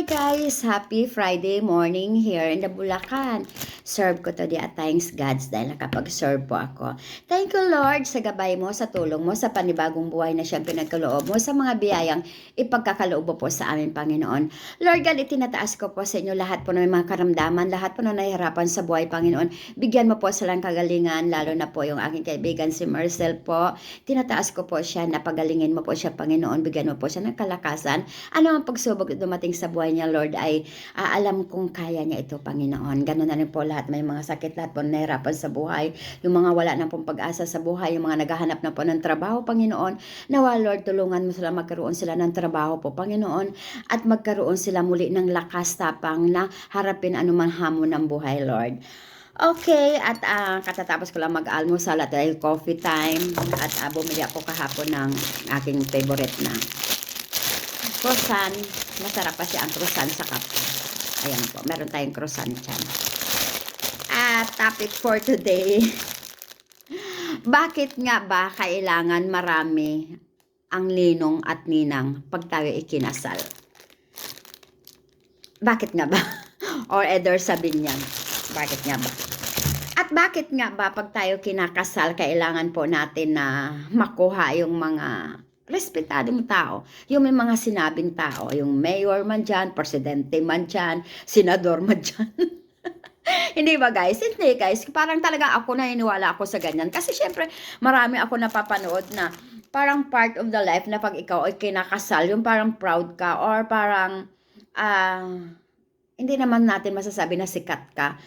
Hi guys! Happy Friday morning here in the Bulacan. Serve ko to di at thanks gods dahil nakapag-serve po ako. Thank you Lord sa gabay mo, sa tulong mo, sa panibagong buhay na siyang pinagkaloob mo, sa mga biyayang ipagkakaloob mo po sa aming Panginoon. Lord God, itinataas ko po sa inyo lahat po ng mga karamdaman, lahat po na nahihirapan sa buhay Panginoon. Bigyan mo po silang kagalingan, lalo na po yung aking kaibigan si Marcel po. Tinataas ko po siya, napagalingin mo po siya Panginoon, bigyan mo po siya ng kalakasan. Ano ang pagsubok dumating sa buhay niya, Lord, ay ah, alam kong kaya niya ito, Panginoon. Ganun na rin po lahat, may mga sakit, lahat po nahihirapan sa buhay. Yung mga wala na pong pag-asa sa buhay, yung mga naghahanap na po ng trabaho, Panginoon. Nawa, Lord, tulungan mo sila magkaroon sila ng trabaho po, Panginoon. At magkaroon sila muli ng lakas tapang na harapin anumang hamon ng buhay, Lord. Okay, at ah, katatapos ko lang mag-almusal at dahil coffee time at ah, bumili ako kahapon ng aking favorite na croissant. Masarap pa siya ang croissant sa kape. Ayan po, meron tayong croissant dyan. At topic for today. Bakit nga ba kailangan marami ang ninong at ninang pag tayo ikinasal? Bakit nga ba? Or either sabihin niyan, bakit nga ba? At bakit nga ba pag tayo kinakasal, kailangan po natin na makuha yung mga respetadong tao. Yung may mga sinabing tao, yung mayor man dyan, presidente man dyan, senador man dyan. Hindi ba guys? Hindi guys. Parang talaga ako naniniwala ako sa ganyan. Kasi syempre, marami ako napapanood na parang part of the life na pag ikaw ay kinakasal, yung parang proud ka or parang ah hindi naman natin masasabi na sikat ka.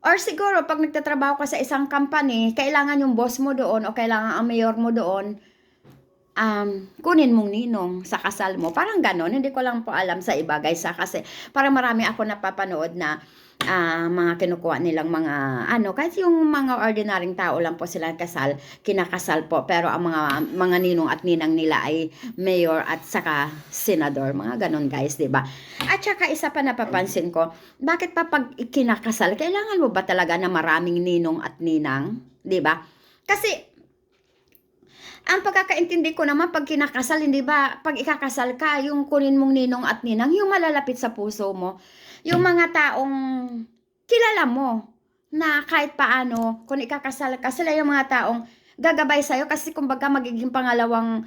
Or siguro, pag nagtatrabaho ka sa isang company, kailangan yung boss mo doon o kailangan ang mayor mo doon, um, kunin mong ninong sa kasal mo. Parang ganon. Hindi ko lang po alam sa iba, guys. Kasi parang marami ako napapanood na ah, mga kinukuha nilang mga ano, kasi yung mga ordinaryong tao lang po sila kasal, kinakasal po. Pero ang mga mga ninong at ninang nila ay mayor at saka senador. Mga ganon, guys, ba? At saka isa pa napapansin ko, bakit pa pag kinakasal, kailangan mo ba talaga na maraming ninong at ninang? Ba? Kasi ang pagkakaintindi ko naman pag kinakasal, hindi ba, pag ikakasal ka, yung kunin mong ninong at ninang, yung malalapit sa puso mo, yung mga taong kilala mo, na kahit paano, kung ikakasal ka, sila yung mga taong gagabay sa'yo kasi kumbaga magiging pangalawang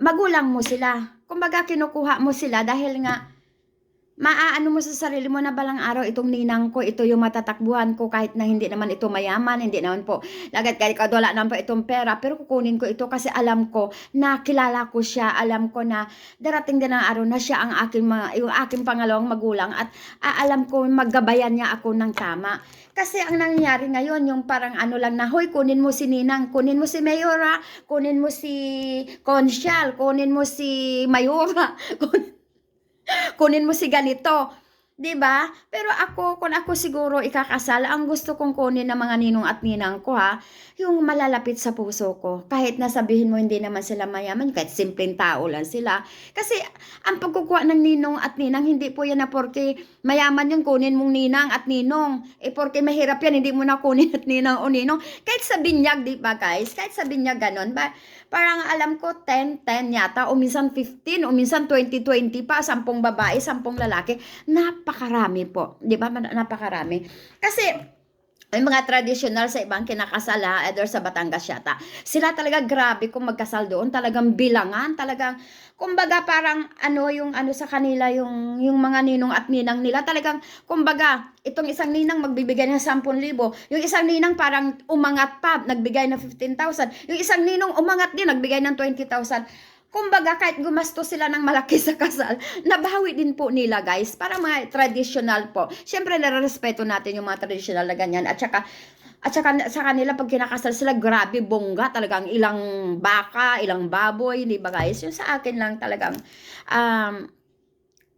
magulang mo sila. Kumbaga kinukuha mo sila dahil nga maaano mo sa sarili mo na balang araw itong ninang ko, ito yung matatakbuhan ko kahit na hindi naman ito mayaman, hindi naman po lagat kahit ka wala naman po itong pera, pero kukunin ko ito kasi alam ko na kilala ko siya, alam ko na darating din ang araw na siya ang aking mga, yung aking pangalawang magulang at alam ko maggabayan niya ako ng tama. Kasi ang nangyayari ngayon, yung parang ano lang na, hoy, kunin mo si Ninang, kunin mo si Mayora, kunin mo si Consyal, kunin mo si Mayora, kunin kunin mo si ganito. 'Di ba? Pero ako, kung ako siguro ikakasal, ang gusto kong kunin ng mga ninong at ninang ko ha, yung malalapit sa puso ko. Kahit na sabihin mo hindi naman sila mayaman, kahit simpleng tao lang sila. Kasi ang pagkukuha ng ninong at ninang, hindi po yan na porke mayaman yung kunin mong ninang at ninong. Eh porke mahirap yan, hindi mo na kunin at ninang o ninong. Kahit sa binyag, di ba guys? Kahit sa binyag ganon. Ba, parang alam ko 10, 10 yata, o minsan 15, o minsan 20, 20 pa, 10 babae, 10 lalaki. Napakarami po. Di ba? Napakarami. Kasi, may mga traditional sa ibang kinakasal ha, either sa Batangas yata. Sila talaga grabe kung magkasal doon, talagang bilangan, talagang kumbaga parang ano yung ano sa kanila yung yung mga ninong at ninang nila talagang kumbaga itong isang ninang magbibigay ng 10,000 yung isang ninang parang umangat pa nagbigay ng 15,000 yung isang ninong umangat din nagbigay ng 20,000 kumbaga kahit gumastos sila ng malaki sa kasal, nabawi din po nila guys. Para mga traditional po. Siyempre, nare-respeto natin yung mga traditional na ganyan. At saka, at saka sa kanila, pag kinakasal sila, grabe, bongga. Talagang ilang baka, ilang baboy, di ba guys? Yung sa akin lang talagang, um,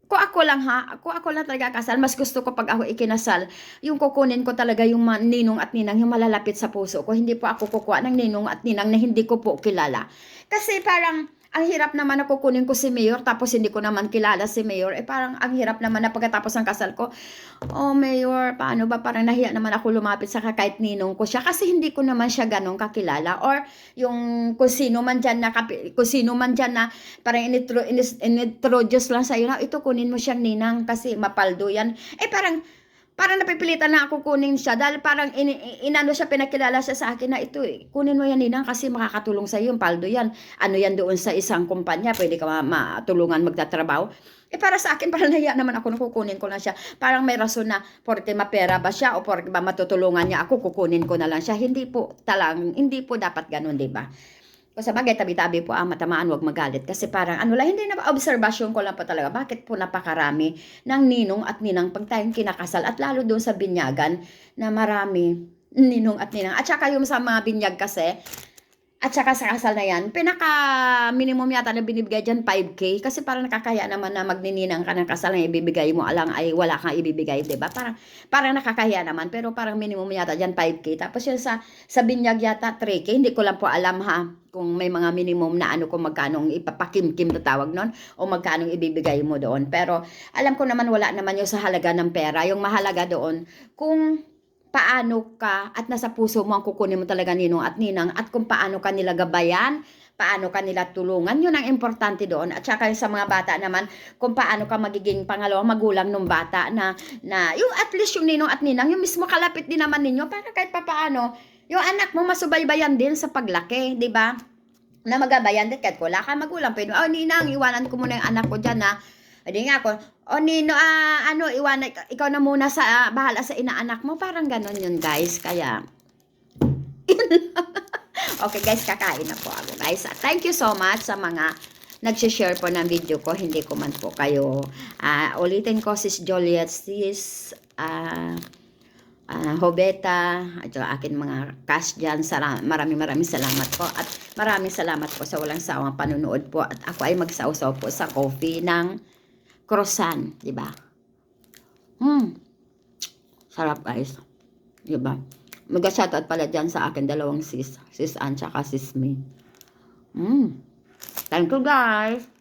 kung ako lang ha, kung ako lang talaga kasal, mas gusto ko pag ako ikinasal, yung kukunin ko talaga yung ninong at ninang, yung malalapit sa puso ko. Hindi po ako kukuha ng ninong at ninang na hindi ko po kilala. Kasi parang, ang hirap naman na kukunin ko si Mayor tapos hindi ko naman kilala si Mayor. Eh parang ang hirap naman na pagkatapos ng kasal ko, oh Mayor, paano ba? Parang nahiya naman ako lumapit sa kahit ninong ko siya kasi hindi ko naman siya ganun kakilala. Or yung kung sino man dyan na, kung sino man dyan na parang initro, inis- inintroduce lang sa'yo na ito kunin mo siyang ninang kasi mapaldo yan. Eh parang parang napipilitan na ako kunin siya dahil parang in, in- inano siya pinakilala siya sa akin na ito eh, kunin mo yan ninang kasi makakatulong sa iyo yung paldo yan. Ano yan doon sa isang kumpanya pwede ka ma- matulungan magtatrabaho. Eh para sa akin parang nahiya naman ako nung kukunin ko lang siya. Parang may rason na porke mapera ba siya o porke ba matutulungan niya ako kukunin ko na lang siya. Hindi po talang hindi po dapat ganun di ba kasi bagay, tabi-tabi po ang matamaan, wag magalit. Kasi parang ano lang, hindi na observation ko lang po talaga. Bakit po napakarami ng ninong at ninang pag tayong kinakasal at lalo doon sa binyagan na marami ninong at ninang. At saka yung sa mga binyag kasi, at saka sa kasal na yan, pinaka minimum yata na binibigay dyan 5K kasi parang nakakaya naman na magnininang ka ng kasal na ibibigay mo alang ay wala kang ibibigay, 'di ba? Parang parang nakakaya naman pero parang minimum yata dyan 5K. Tapos yun sa sa binyag yata 3K, hindi ko lang po alam ha kung may mga minimum na ano kung magkano ipapakimkim na tawag nun o magkano ibibigay mo doon. Pero alam ko naman wala naman yung sa halaga ng pera. Yung mahalaga doon kung paano ka at nasa puso mo ang kukunin mo talaga ninong at ninang at kung paano ka nila gabayan, paano ka nila tulungan, yun ang importante doon. At saka sa mga bata naman, kung paano ka magiging pangalawang magulang ng bata na, na yung at least yung ninong at ninang, yung mismo kalapit din naman ninyo, para kahit papaano, yung anak mo masubaybayan din sa paglaki, di ba? Na magabayan din kahit wala ka magulang. Pwede, oh ninang, iwanan ko muna yung anak ko dyan na hindi nga ako, o Nino, ah, ano, iwan, ikaw na muna sa, ah, bahala sa inaanak mo. Parang ganon yun, guys. Kaya, okay, guys, kakain na po ako, guys. Thank you so much sa mga nagsishare po ng video ko. Hindi ko man po kayo, ah, ulitin ko, sis Joliet, sis, ah, ah, Hobeta, at yung akin mga cash dyan. Maraming maraming salamat po. At maraming salamat po sa walang sawang panunood po. At ako ay magsausaw po sa coffee ng croissant, di ba? Hmm. Sarap, guys. Di ba? Mag-shoutout pala dyan sa akin dalawang sis. Sis Ann, tsaka sis Me. Hmm. Thank you, guys.